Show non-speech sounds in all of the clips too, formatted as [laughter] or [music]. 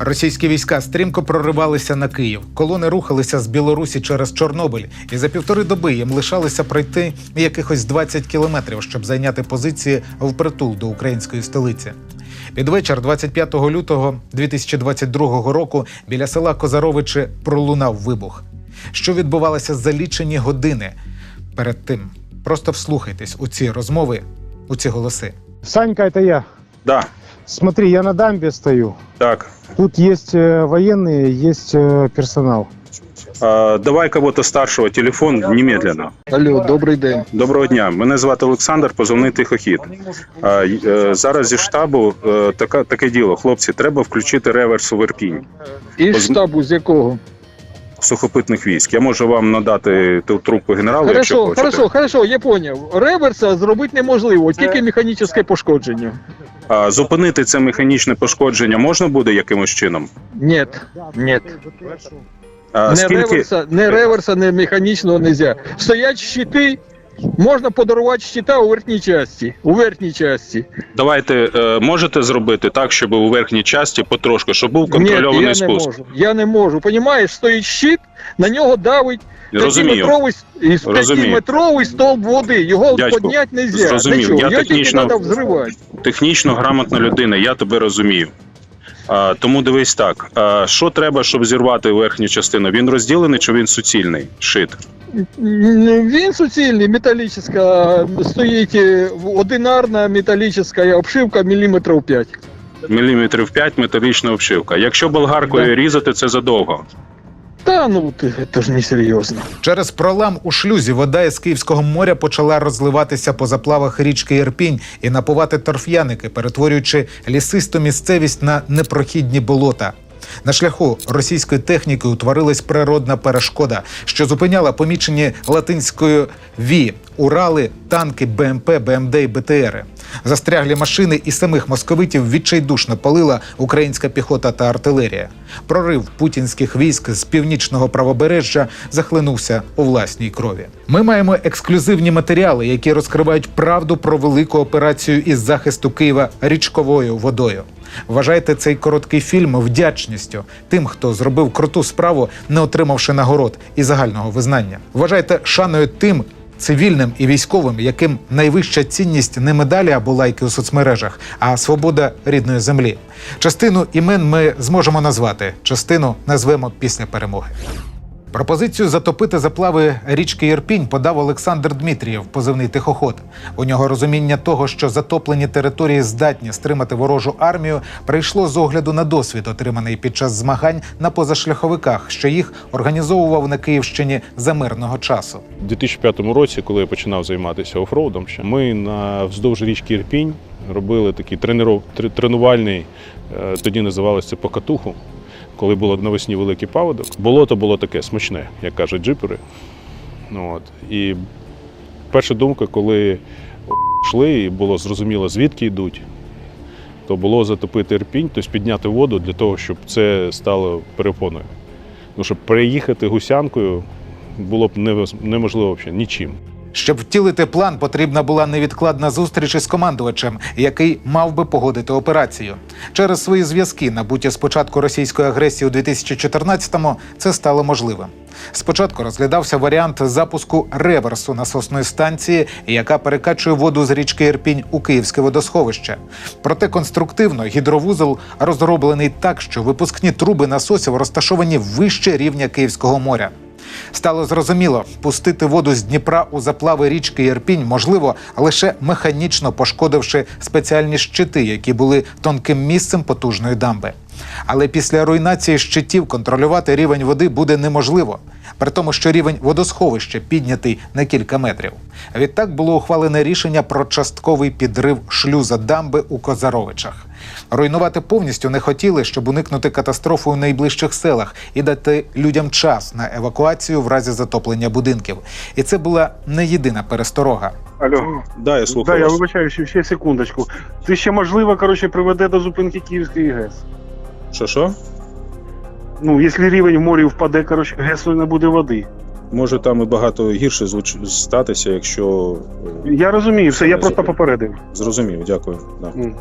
Російські війська стрімко проривалися на Київ. Колони рухалися з Білорусі через Чорнобиль, і за півтори доби їм лишалося пройти якихось 20 кілометрів, щоб зайняти позиції впритул до української столиці. Під вечір 25 лютого 2022 року біля села Козаровичі пролунав вибух. Що відбувалося за лічені години перед тим? Просто вслухайтесь у ці розмови, у ці голоси. Санька, это я. Да, Смотри, я на дамбе стою. так. Тут есть э, военные, есть э, персонал. А, давай кого-то старшого телефон немедленно. Алло, добрий день. Доброго дня. Мене звати Олександр, позивний тихохід. А, й- е, зараз зі штабу е, така, таке діло. Хлопці, треба включити реверс у Верпінь Із Поз- штабу з якого? Сухопитних військ. Я можу вам надати ту трубку генералу, якщо Хорошо, хочете. хорошо, хорошо, я поняв. Реверса зробити неможливо, тільки механічне пошкодження. А, зупинити це механічне пошкодження можна буде якимось чином? Ні, ні. А, Не скільки реверса, не реверса, не механічного нельзя. Стоять щити, можна подарувати щита у верхній часті. У верхній часті. давайте е, можете зробити так, щоб у верхній часті потрошку, щоб був Ні, контрольований я не спуск. можу. Я не можу. Понімаєш, стоїть щит, на нього давить Розумію. 5-метровий, із Розумію. 5-метровий стовп води. Його Дядьку, підняти не можна. зрозумів. Я його технічно- треба взривати. технічно грамотна людина, я тебе розумію. А, тому дивись так: а, що треба, щоб зірвати верхню частину? Він розділений чи він суцільний? Шит. Він суцільний, металічна, стоїть е, одинарна металічна обшивка міліметрів 5. Міліметрів 5 металічна обшивка. Якщо болгаркою Да. різати, це задовго. Та ну ти- це ж не серйозно. Через пролам у шлюзі вода із Київського моря почала розливатися по заплавах річки Ірпінь і напувати торф'яники, перетворюючи лісисту місцевість на непрохідні болота. На шляху російської техніки утворилась природна перешкода, що зупиняла помічені латинською ві Урали, танки, БМП, БМД і БТРи. Застряглі машини і самих московитів відчайдушно палила українська піхота та артилерія. Прорив путінських військ з північного правобережжя захлинувся у власній крові. Ми маємо ексклюзивні матеріали, які розкривають правду про велику операцію із захисту Києва річковою водою. Вважайте цей короткий фільм вдячністю тим, хто зробив круту справу, не отримавши нагород і загального визнання. Вважайте шаною тим. Цивільним і військовим, яким найвища цінність не медалі або лайки у соцмережах, а свобода рідної землі. Частину імен ми зможемо назвати, частину назвемо після перемоги. Пропозицію затопити заплави річки Ірпінь подав Олександр Дмитрієв, позивний тихоход. У нього розуміння того, що затоплені території здатні стримати ворожу армію, прийшло з огляду на досвід, отриманий під час змагань на позашляховиках, що їх організовував на Київщині за мирного часу. У 2005 році, коли я починав займатися офроудом, ми на вздовж річки Ірпінь робили такий тренувальний, е, тоді називалося покатуху, коли було навесні великий паводок. Болото було таке смачне, як кажуть джипери. Ну, от. І перша думка, коли йшли, і було зрозуміло, звідки йдуть, то було затопити Ірпінь, тобто підняти воду для того, щоб це стало перепоною. Ну, щоб переїхати гусянкою було б неможливо взагалі нічим. Щоб втілити план, потрібна була невідкладна зустріч із командувачем, який мав би погодити операцію. Через свої зв'язки, набуті з початку російської агресії у 2014-му, це стало можливим. Спочатку розглядався варіант запуску реверсу насосної станції, яка перекачує воду з річки Ірпінь у Київське водосховище. Проте конструктивно гідровузол розроблений так, що випускні труби насосів розташовані вище рівня Київського моря. Стало зрозуміло, пустити воду з Дніпра у заплави річки Єрпінь можливо лише механічно пошкодивши спеціальні щити, які були тонким місцем потужної дамби. Але після руйнації щитів контролювати рівень води буде неможливо, при тому, що рівень водосховища піднятий на кілька метрів. Відтак було ухвалене рішення про частковий підрив шлюза дамби у Козаровичах. Руйнувати повністю не хотіли, щоб уникнути катастрофи у найближчих селах і дати людям час на евакуацію в разі затоплення будинків. І це була не єдина пересторога. Алло. Да, я слухаю. Да, я вас. вибачаю, ще, ще секундочку. Це ще можливо, коротше, приведе до зупинки Київської ГЕС. Що що? Ну, якщо рівень в морі впаде, коротше, ГЕСу не буде води. Може там і багато гірше звуч... статися, якщо е, Я розумію, все, я просто попередив. зрозумів, дякую. Да. Mm.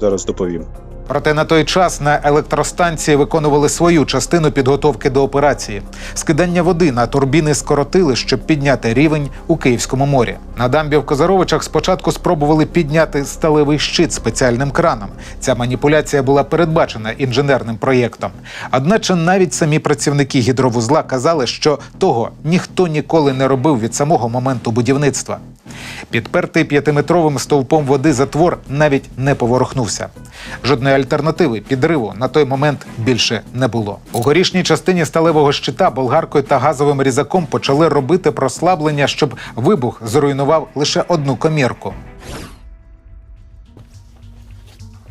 Зараз доповім. Проте на той час на електростанції виконували свою частину підготовки до операції. Скидання води на турбіни скоротили, щоб підняти рівень у Київському морі. На дамбі в Козаровичах спочатку спробували підняти сталевий щит спеціальним краном. Ця маніпуляція була передбачена інженерним проєктом. Одначе навіть самі працівники гідровузла казали, що того ніхто ніколи не робив від самого моменту будівництва. Підпертий п'ятиметровим стовпом води затвор навіть не поворухнувся. Жодної альтернативи підриву на той момент більше не було. У горішній частині сталевого щита болгаркою та газовим різаком почали робити прослаблення, щоб вибух зруйнував лише одну комірку.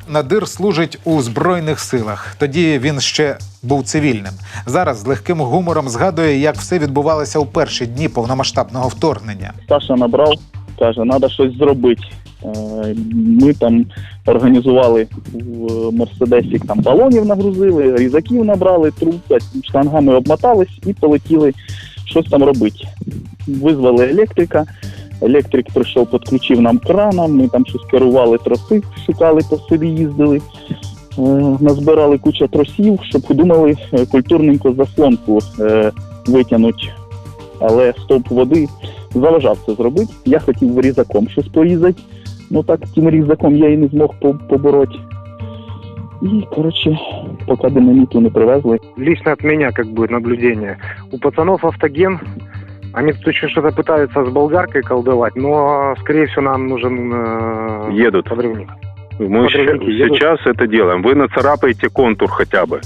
Надир служить у збройних силах. Тоді він ще був цивільним. Зараз з легким гумором згадує, як все відбувалося у перші дні повномасштабного вторгнення. Саша набрав, каже, треба щось зробити. Е, Ми там організували в Мерседесі там балонів нагрузили, різаків набрали, трубка, штангами обмотались і полетіли щось там робити. Визвали електрика. Електрик прийшов, підключив нам крана, ми там щось керували троси, шукали по селі, їздили. Е, Назбирали кучу тросів, щоб думали е, культурненько заслонку е, витягнути. Але стовп води заважав це зробити. Я хотів різаком щось порізати. Ну так тим різаком я і не змог по- побороти. І, коротше, поки динаміту не привезли, Лично от меня как бы наблюдение. У пацанов автоген, они тут еще что-то пытаются с болгаркой колдовать, но, скорее всего, нам нужен э, Едут. подрывник. Мы Подрывники ща- едут? сейчас это делаем. Вы нацарапаете контур хотя бы,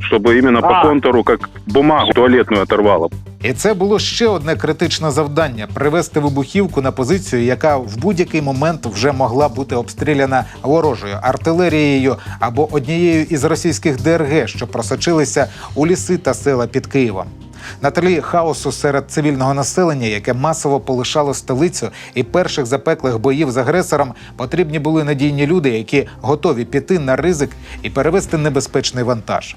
чтобы именно А. по контуру, как бумагу туалетную оторвало. І це було ще одне критичне завдання привести вибухівку на позицію, яка в будь-який момент вже могла бути обстріляна ворожою артилерією або однією із російських ДРГ, що просочилися у ліси та села під Києвом. На тлі хаосу серед цивільного населення, яке масово полишало столицю, і перших запеклих боїв з агресором потрібні були надійні люди, які готові піти на ризик і перевести небезпечний вантаж.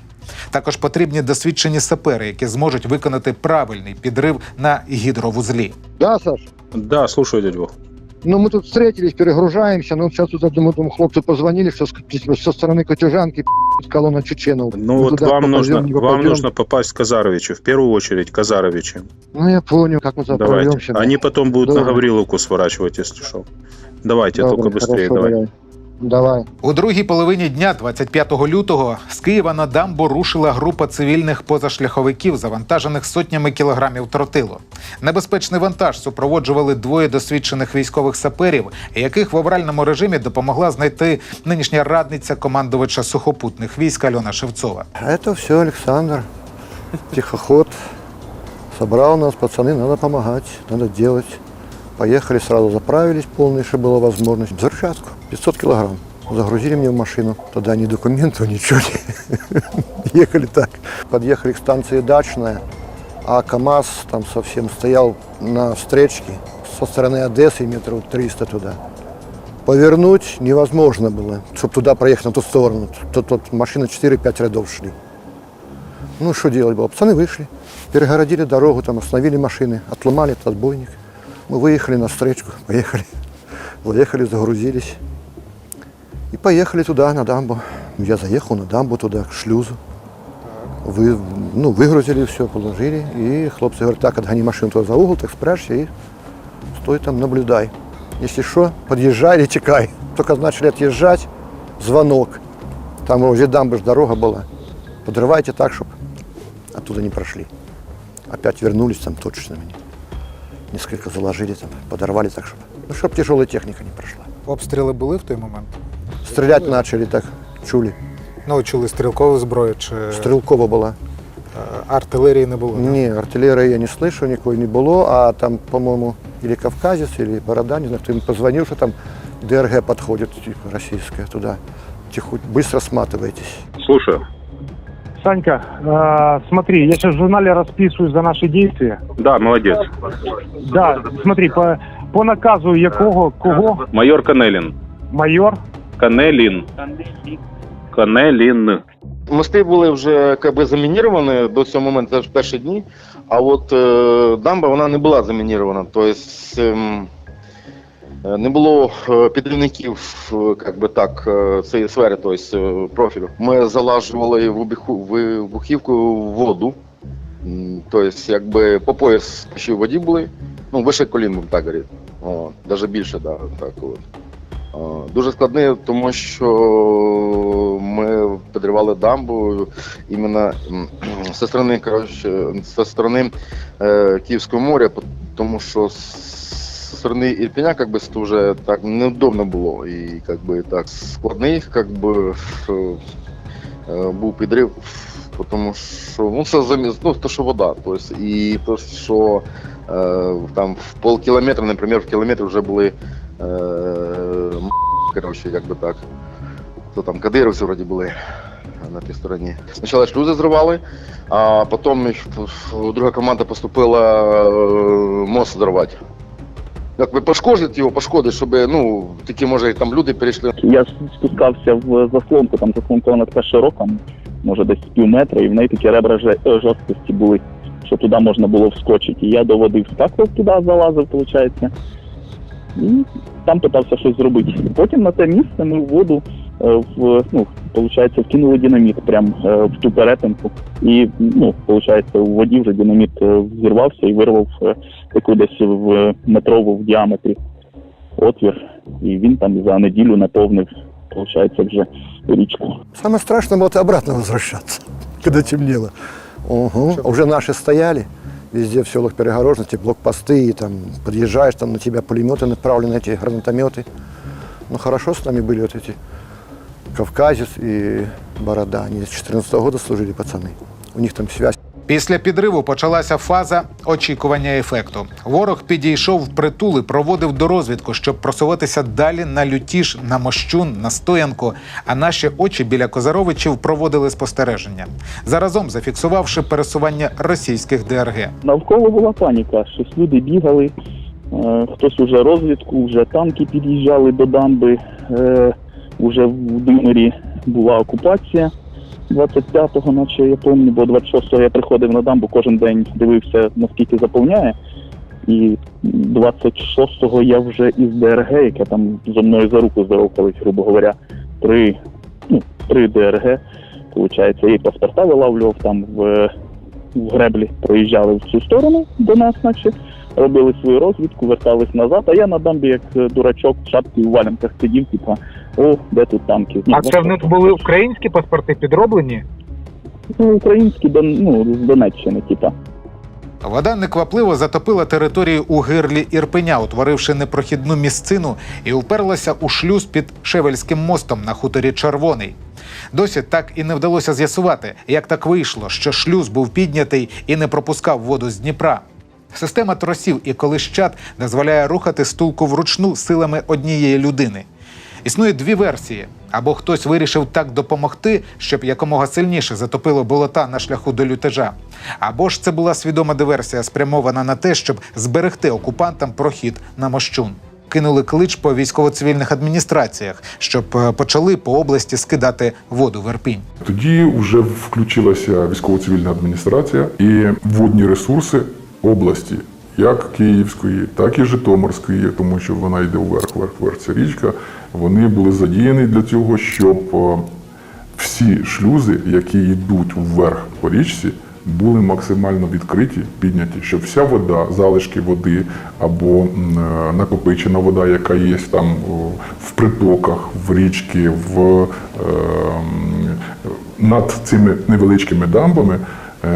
Також потрібні досвідчені сапери, які зможуть виконати правильний підрив на гідровузлі. Да, Саш? Да, слушаю, дядь. Ну, мы тут встретились, перегружаемся, но сейчас тут одному этому хлопцу позвонили, что со стороны Котежанки колонна чеченов. Ну Мы вот туда вам попадем, нужно, вам нужно попасть к Казаровичу, в первую очередь Казаровичу. Ну, я понял, как мы туда Давайте. Они потом будут Добре. на Гавриловку сворачивать, если что. Давайте, Добре, только быстрее, хорошо, давай. Давай. У другій половині дня, 25 лютого, з Києва на дамбу рушила група цивільних позашляховиків, завантажених сотнями кілограмів тротилу. Небезпечний вантаж супроводжували двоє досвідчених військових саперів, яких в авральному режимі допомогла знайти нинішня радниця командувача сухопутних військ Альона Шевцова. Это все Александр, тихоход. Собрал нас, пацаны, надо помогать, надо делать. Поехали, сразу заправились полные, чтобы была возможность. Взрывчатку, 500 килограмм. Загрузили мне в машину. Тогда ни документов, ничего [laughs] не. [laughs] Ехали так. Подъехали к станции Дачная, а КАМАЗ там совсем стоял на встречке со стороны Одессы метров 300 туда. Повернуть невозможно было, чтобы туда проехать на ту сторону. Тут, тут машины 4-5 рядов шли. Ну, что делать было? Пацаны вышли, перегородили дорогу, там остановили машины, отломали этот отбойник. Мы выехали на встречку, поехали, заехали, загрузились. И поехали туда, на дамбу. Я заехал на дамбу туда, к шлюзу. Вы, ну, выгрузили все, положили. И хлопцы говорят, так, отгони машину туда за угол, так спрячься и стой там, наблюдай. Если что, подъезжай или чекай. Только начали отъезжать, звонок. Там возле дамбы ж дорога была. Подрывайте так, чтобы оттуда не прошли. Опять вернулись там точно меня. Несколько заложили там, подорвали так, чтобы, ну, чтобы тяжелая техника не прошла. Обстріли були в той момент? Стрелять начали так, чули. Ну, чули стрілкову зброю чи Стрелкова была. артилерії не було. Не, артиллерии я не слышу, никакой не было. А там, по-моему, или кавказец, или борода, не знаю, кто им позвонил, что там ДРГ подходит, типа, российская, туда. Тихо, быстро сматывайтесь. Слушаю. Санька, э, смотри, я сейчас в журнале расписываюсь за наши действия. Да, молодец. Да, смотри, по, по наказу якого, кого, Майор Канелин. майор, Канелин. Канелин. Мости були вже КБ замініровані до цього моменту, це ж перші дні. А от е, дамба вона не була замінірована. Тобто Е, Не було е, підривників, е, як би так, е, цієї сфери, тобто е, профілю. Ми залажували вибухівку воду. Тобто, якби по пояс в воді були, ну, вище колін, так говорити. Навіть більше, да, так от. Дуже складний, тому що ми підривали дамбу іменно [clears throat] зі сторони, коротше, зі сторони е, Київського моря, тому що з сторони Ірпеня как бы, це вже так неудобно було. І как би, так складний как е, був підрив, тому що ну, це замість, ну, то, що вода. Тобто, і то, що е, там в полкілометра, наприклад, в кілометрі вже були е, м, коротше, як би так. То там кадировці вроді були на тій стороні. Спочатку шлюзи зривали, а потім їх друга команда поступила мост зривати. Якби пошкодити його, пошкодити, щоб ну, такі може там люди перейшли Я спускався в заслонку, там заслонка вона така широка, може десь пів метра, і в неї такі ребра е, жорсткості були, що туди можна було вскочити. І я до води вскакував туди, залазив, виходить. І там питався щось зробити. Потім на те місце ми в воду в, ну, виходить, вкинули динаміт прямо е, в ту перетинку. І ну, виходить, у воді вже динаміт е, взірвався і вирвав е, таку десь в метрову в діаметрі отвір. І він там за неділю наповнив, виходить, вже річку. Самое страшное было это обратно возвращаться, [laughs] когда темнело. Ого. Уже наши стояли, везде в селах перегороженности, блокпосты, и там подъезжаешь, там на тебя пулеметы направлены, эти гранатометы. Ну хорошо с нами были вот эти Кавказец и Борода. Они с 14 года служили пацаны. У них там связь. Після підриву почалася фаза очікування ефекту. Ворог підійшов в притул і проводив дорозвідку, щоб просуватися далі на лютіж, на мощун, на стоянку. А наші очі біля Козаровичів проводили спостереження, заразом зафіксувавши пересування російських ДРГ. Навколо була паніка, щось люди бігали, е, хтось уже розвідку, вже танки під'їжджали до дамби, е, уже в Димирі була окупація. 25-го, наче я пам'ятаю, бо 26-го я приходив на дамбу, кожен день дивився, наскільки заповняє. І 26-го я вже із ДРГ, яке там зо мною за руку здоровкались, грубо говоря, три, ну, три ДРГ. Получається, і паспорта вилавлював там в в греблі проїжджали в цю сторону до нас, наче робили свою розвідку, вертались назад. А я на дамбі, як е, дурачок, в шапці в валянках сидів, типа, о, де тут танки? А це в них були українські паспорти підроблені? ну, українські ну, з Донеччини, типа. Вода неквапливо затопила територію у гирлі Ірпеня, утворивши непрохідну місцину і вперлася у шлюз під Шевельським мостом на хуторі Червоний. Досі так і не вдалося з'ясувати, як так вийшло, що шлюз був піднятий і не пропускав воду з Дніпра. Система тросів і колищат дозволяє рухати стулку вручну силами однієї людини. Існує дві версії: або хтось вирішив так допомогти, щоб якомога сильніше затопило болота на шляху до лютежа, або ж це була свідома диверсія, спрямована на те, щоб зберегти окупантам прохід на мощун. Кинули клич по військово-цивільних адміністраціях, щоб е, почали по області скидати воду в Ірпінь. Тоді вже включилася військово-цивільна адміністрація і водні ресурси області, як Київської, так і Житомирської, тому що вона йде вверх, вверх, вверх. Ця річка. Вони були задіяні для цього, щоб е, всі шлюзи, які йдуть вверх по річці, були максимально відкриті, підняті, щоб вся вода, залишки води або е, накопичена вода, яка є там в притоках, в річки, в, е, над цими невеличкими дамбами,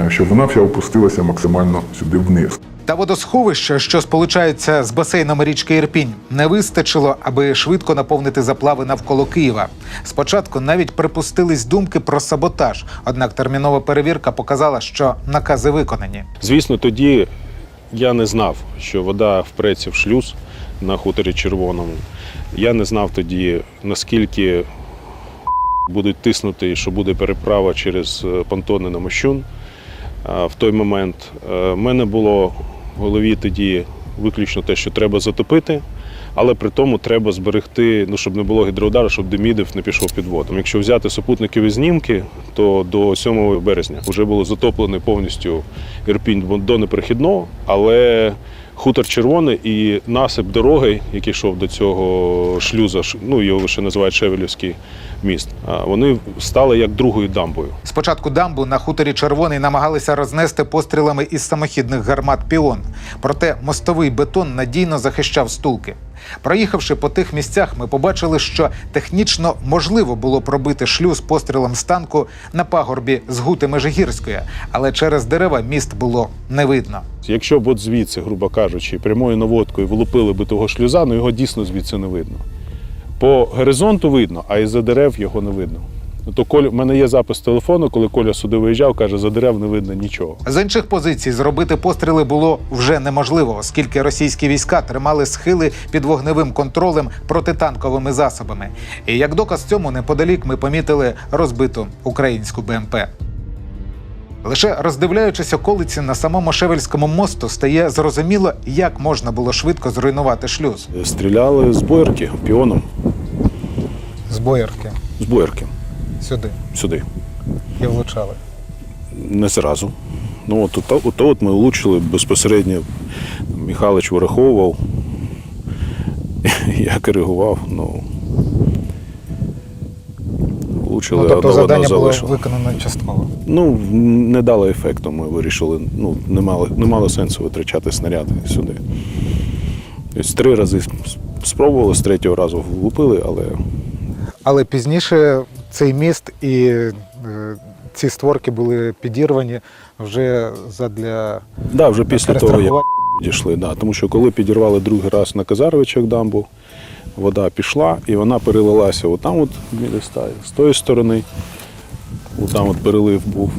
щоб вона вся опустилася максимально сюди вниз. Та водосховища, що сполучаються з басейном річки Ірпінь, не вистачило, аби швидко наповнити заплави навколо Києва. Спочатку навіть припустились думки про саботаж, однак термінова перевірка показала, що накази виконані. Звісно, тоді я не знав, що вода впреться в шлюз на хуторі червоному. Я не знав тоді, наскільки будуть тиснути, що буде переправа через е, понтони на Мощун. В той момент е, в мене було в голові тоді виключно те, що треба затопити, але при тому треба зберегти, ну щоб не було гідроудару, щоб Демідов не пішов під воду. Якщо взяти супутникові знімки, то до 7 березня вже було затоплено повністю Ірпінь до неперехідного, але Хутор червоний і насип дороги, який йшов до цього шлюза, ну його ще називають Шевелівський міст. Вони стали як другою дамбою. Спочатку дамбу на хуторі Червоний намагалися рознести пострілами із самохідних гармат Піон. Проте мостовий бетон надійно захищав стулки. Проїхавши по тих місцях, ми побачили, що технічно можливо було пробити шлюз пострілом з танку на пагорбі з гути Межигірської, але через дерева міст було не видно. Якщо б от звідси, грубо кажучи, прямою наводкою влупили би того шлюза, ну його дійсно звідси не видно. По горизонту видно, а із-за дерев його не видно. Ну, То Коля, в мене є запис телефону, коли Коля сюди виїжджав, каже, за дерев не видно нічого. З інших позицій зробити постріли було вже неможливо, оскільки російські війська тримали схили під вогневим контролем протитанковими засобами. І як доказ цьому неподалік ми помітили розбиту українську БМП. Лише роздивляючись околиці на самому Шевельському мосту, стає зрозуміло, як можна було швидко зруйнувати шлюз. Стріляли з боярки піоном, З боярки з боярки сюди сюди. і влучали. Не зразу. Ну, от, от, от, от ми влучили безпосередньо. Михайлович вираховував, [laughs] я коригував. Ну, влучили, одне в одне залишили. виконано частково. Ну, не дало ефекту. Ми вирішили, ну, не мало, не мало сенсу витрачати снаряди сюди. Тобто три рази спробували, з третього разу влупили, але Але пізніше цей міст і е, ці створки були підірвані вже задля да, вже після того, як підійшли. Да. Тому що коли підірвали другий раз на Казаровичах дамбу, вода пішла і вона перелилася отам, от біля з тої сторони, отам от перелив був,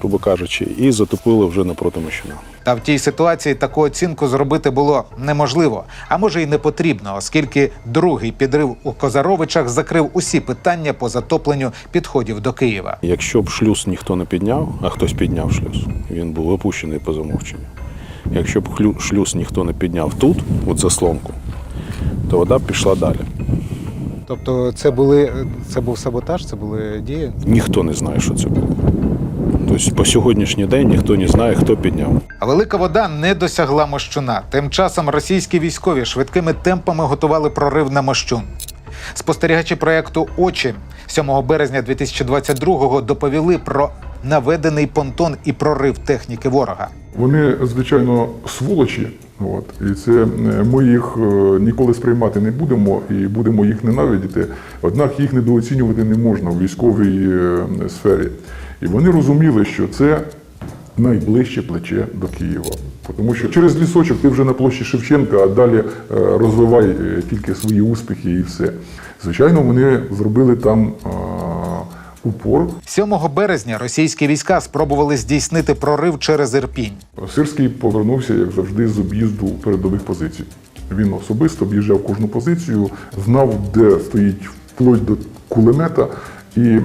грубо кажучи, і затопило вже напроти мощина. Та в тій ситуації таку оцінку зробити було неможливо, а може й не потрібно, оскільки другий підрив у Козаровичах закрив усі питання по затопленню підходів до Києва. Якщо б шлюз ніхто не підняв, а хтось підняв шлюз, він був опущений по замовченню. Якщо б шлюз ніхто не підняв тут, от заслонку, то вода б пішла далі. Тобто це були це був саботаж, це були дії. Ніхто не знає, що це було. Тобто по сьогоднішній день ніхто не знає, хто підняв. А велика вода не досягла мощуна. Тим часом російські військові швидкими темпами готували прорив на мощун. Спостерігачі проекту Очі 7 березня 2022-го доповіли про наведений понтон і прорив техніки ворога. Вони, звичайно, сволочі. От, і це е, ми їх е, ніколи сприймати не будемо і будемо їх ненавидіти. Однак їх недооцінювати не можна в військовій е, сфері. І вони розуміли, що це найближче плече до Києва. Тому що через лісочок ти вже на площі Шевченка, а далі е, розвивай е, тільки свої успіхи і все. Звичайно, вони зробили там упор 7 березня російські війська спробували здійснити прорив через Ірпінь. Сирський повернувся, як завжди, з об'їзду передових позицій. Він особисто об'їжджав кожну позицію, знав, де стоїть вплоть до кулемета. І,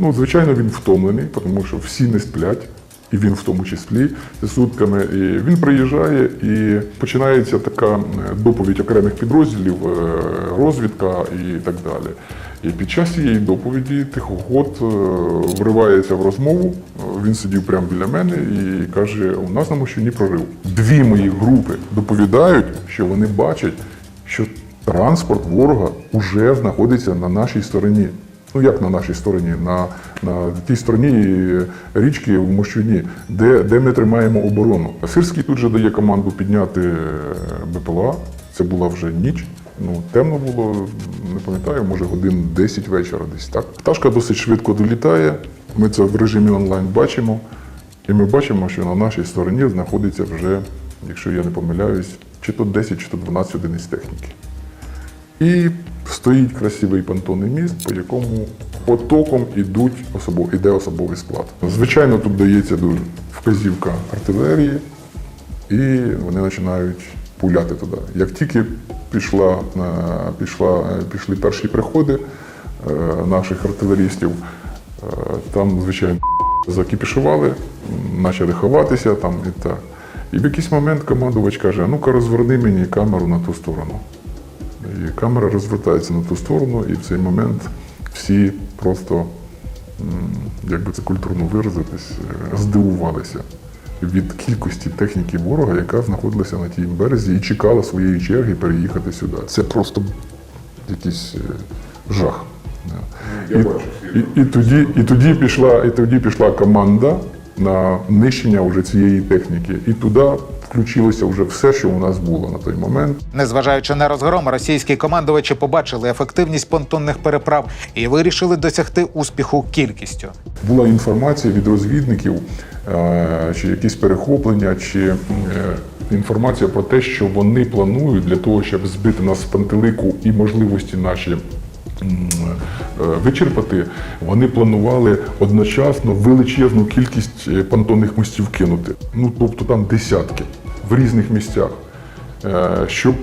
ну, звичайно, він втомлений, тому що всі не сплять, і він в тому числі з сутками. І він приїжджає і починається така доповідь окремих підрозділів, е, розвідка і так далі. І під час цієї доповіді тихоход е, вривається в розмову. Він сидів прямо біля мене і каже: у нас на Мощуні прорив. Дві мої групи доповідають, що вони бачать, що транспорт ворога вже знаходиться на нашій стороні. Ну як на нашій стороні, на, на тій стороні річки в Мощуні, де, де ми тримаємо оборону. Сирський тут же дає команду підняти е, БПЛА. Це була вже ніч. Ну, темно було, не пам'ятаю, може годин 10 вечора десь так. Пташка досить швидко долітає. Ми це в режимі онлайн бачимо. І ми бачимо, що на нашій стороні знаходиться вже, якщо я не помиляюсь, чи то 10, чи то 12 одиниць техніки. І стоїть красивий понтонний міст, по якому потоком ідуть особо, іде особовий склад. Звичайно, тут дається вказівка артилерії, і вони починають пуляти туди. Як тільки пішла, пішла, пішли перші приходи е, наших артилерістів, е, там, звичайно, закіпішували, почали ховатися там і так. І в якийсь момент командувач каже: ну-ка розверни мені камеру на ту сторону. І камера розвертається на ту сторону, і в цей момент всі просто, як би це культурно виразитись, е, здивувалися. від кількості техніки ворога, яка знаходилася на тій березі і чекала своєї черги переїхати сюди. Це просто якийсь е, жах. І, і, і, тоді, і, тоді пішла, і тоді пішла команда на нищення вже цієї техніки. І туди включилося вже все, що у нас було на той момент. Незважаючи на розгром, російські командувачі побачили ефективність понтонних переправ і вирішили досягти успіху кількістю. Була інформація від розвідників, е, чи якісь перехоплення, чи е, інформація про те, що вони планують для того, щоб збити нас з пантелику і можливості наші. е, Вичерпати, вони планували одночасно величезну кількість понтонних мостів кинути. Ну тобто там десятки в різних місцях. Е, Щоб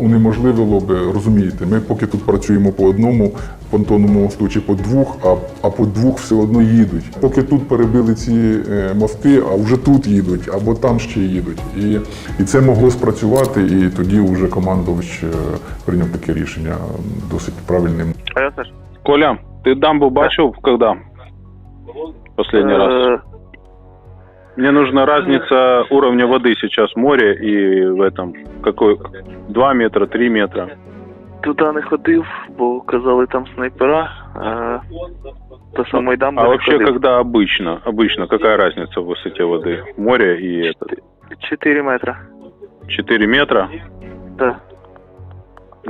унеможливило би, розумієте, ми поки тут працюємо по одному понтонному мосту чи по двох, а, а по двох все одно їдуть. Поки тут перебили ці е, мости, а вже тут їдуть, або там ще їдуть. І, і це могло спрацювати, і тоді вже командувач е, прийняв таке рішення досить правильним. Коля, ты дамбу бачил когда? Последний раз. Мне нужна разница уровня воды сейчас в море и в этом. Какой? 2 метра, 3 метра. Туди не ходив, бо казали там снайпера. А, до самої дамби А не вообще, ходив. когда обычно? Обычно какая разница в высоте воды? Море и это? 4 метра. 4 метра? Да.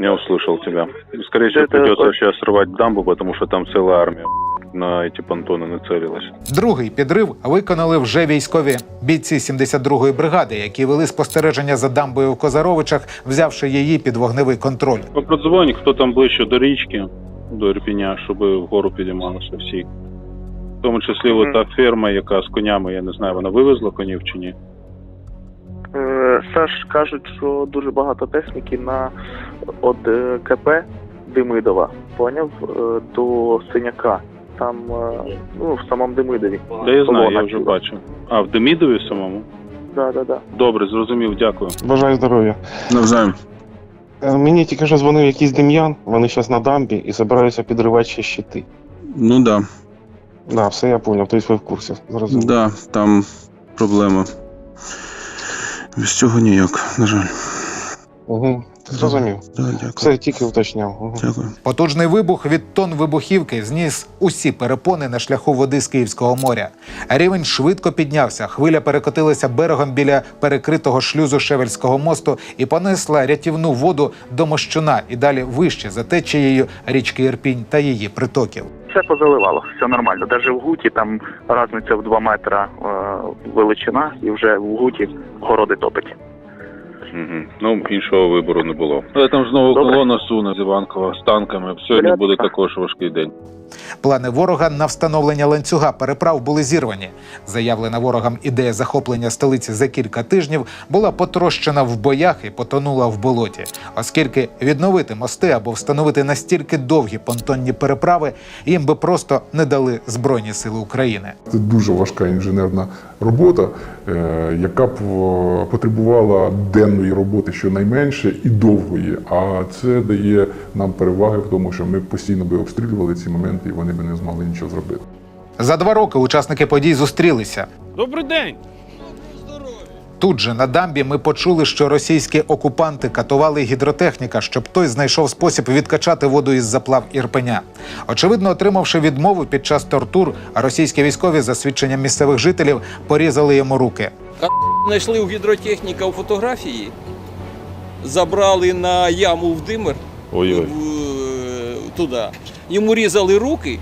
Я услышал тебя. Скорее всего, Это придется сейчас срывать дамбу, потому что там целая армия на эти понтоны нацелилась. Другий підрив виконали вже військові бійці 72-ї бригади, які вели спостереження за дамбою в Козаровичах, взявши її під вогневий контроль. Попродзвонь, хто там ближче до річки, до Ірпіня, щоб вгору підіймалися всі. В тому числі Мгм. та ферма, яка з конями, я не знаю, вона вивезла конів чи ні. Е, Саш кажуть, що дуже багато техніки на от е, КП Демидова, поняв, е, до Синяка. Там, е, ну, в самому Демидові. Да я знаю, я вже бачив. А, в Демідові самому? Да, да, да. Добре, зрозумів, дякую. Бажаю здоров'я. Навзаєм. Е, Мені тільки що дзвонив якийсь дем'ян, вони зараз на дамбі і збираються підривати ще щити. Ну да, Да, все я поняв, тобто ви в курсі. Зрозумів. да, там проблема. Без цього ніяк, на жаль. Угу. Зрозумів. Да, дякую. Все тільки уточняв. Угу. Дякую. Потужний вибух від тонн вибухівки зніс усі перепони на шляху води з Київського моря. Рівень швидко піднявся. Хвиля перекотилася берегом біля перекритого шлюзу Шевельського мосту і понесла рятівну воду до Мощуна і далі вище за течією річки Ірпінь та її притоків. Все позаливало, все нормально. Навіть в Гуті там різниця в 2 метра е, величина, і вже в Гуті городи топить. Угу. Ну, іншого вибору не було. Але там знову Добре. колона суне з Іванкова з танками. Сьогодні буде також важкий день. Плани ворога на встановлення ланцюга переправ були зірвані. Заявлена ворогам ідея захоплення столиці за кілька тижнів була потрощена в боях і потонула в болоті, оскільки відновити мости або встановити настільки довгі понтонні переправи їм би просто не дали збройні сили України. Це дуже важка інженерна робота, е, яка б потребувала денної роботи щонайменше і довгої. А це дає нам переваги в тому, що ми постійно би обстрілювали ці моменти, і вони би не змогли нічого зробити. За два роки учасники подій зустрілися. Добрий день! Тут же на дамбі ми почули, що російські окупанти катували гідротехніка, щоб той знайшов спосіб відкачати воду із заплав Ірпеня. Очевидно, отримавши відмову під час тортур, російські військові, за свідченням місцевих жителів, порізали йому руки. Знайшли у гідротехніка у фотографії, забрали на яму в Димир Ой-ой. туди. Йому різали руки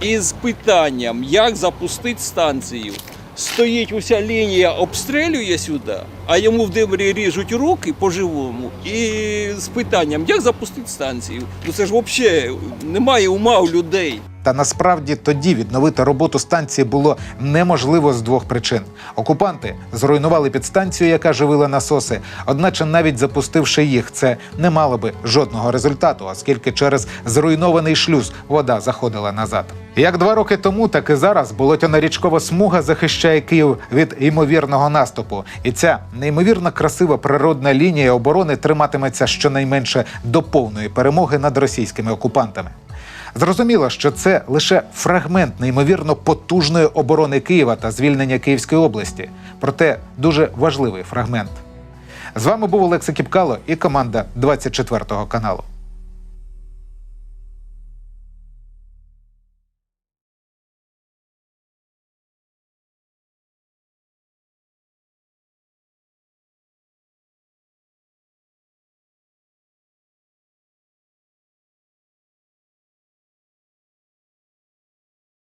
із питанням, як запустити станцію. Стоїть уся лінія, обстрілює сюди, а йому в Димирі ріжуть руки по-живому і з питанням, як запустити станцію. Ну це ж взагалі немає ума у людей. Та насправді тоді відновити роботу станції було неможливо з двох причин: окупанти зруйнували підстанцію, яка живила насоси. Одначе, навіть запустивши їх, це не мало би жодного результату, оскільки через зруйнований шлюз вода заходила назад. Як два роки тому, так і зараз болотяна річкова смуга захищає Київ від ймовірного наступу, і ця неймовірно красива природна лінія оборони триматиметься щонайменше до повної перемоги над російськими окупантами. Зрозуміло, що це лише фрагмент неймовірно потужної оборони Києва та звільнення Київської області, проте дуже важливий фрагмент. З вами був Олекса Кіпкало і команда 24 каналу.